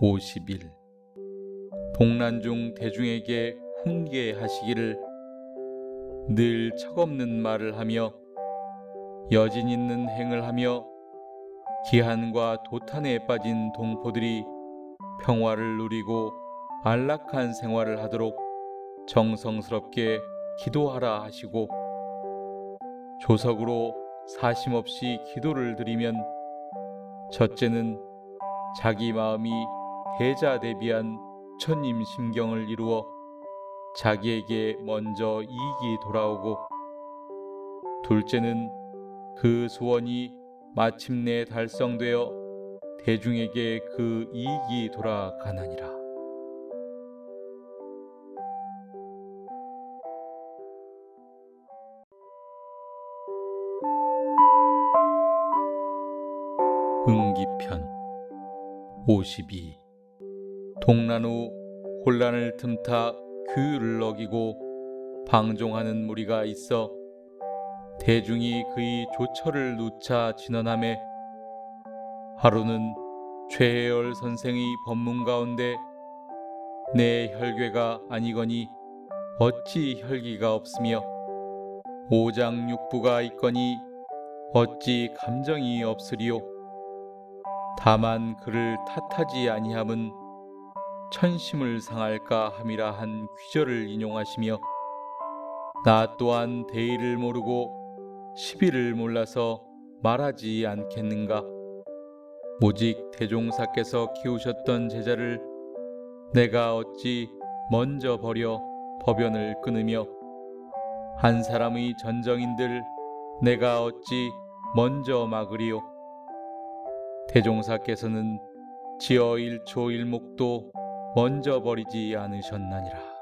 50일. 동란중 대중에게 훈계하시기를 늘 척없는 말을 하며 여진 있는 행을 하며 기한과 도탄에 빠진 동포들이 평화를 누리고 안락한 생활을 하도록 정성스럽게 기도하라 하시고 조석으로 사심 없이 기도를 드리면 첫째는 자기 마음이 대자 대비한 천님 심경을 이루어 자기에게 먼저 이익이 돌아오고 둘째는 그 소원이 마침내 달성되어 대중에게 그 이익이 돌아가나니라. 응기편 52 동란 후 혼란을 틈타 규율을 어기고 방종하는 무리가 있어 대중이 그의 조처를 누차 진언함에 하루는 최혜열 선생의 법문 가운데 내 혈궤가 아니거니 어찌 혈기가 없으며 오장육부가 있거니 어찌 감정이 없으리요 다만 그를 탓하지 아니함은 천심을 상할까 함이라 한 귀절을 인용하시며 나 또한 대의를 모르고 시비를 몰라서 말하지 않겠는가? 오직 대종사께서 키우셨던 제자를 내가 어찌 먼저 버려 법연을 끊으며 한 사람의 전정인들 내가 어찌 먼저 막으리요 대종사께서는 지어 일초 일목도 먼저 버리지 않으셨나니라.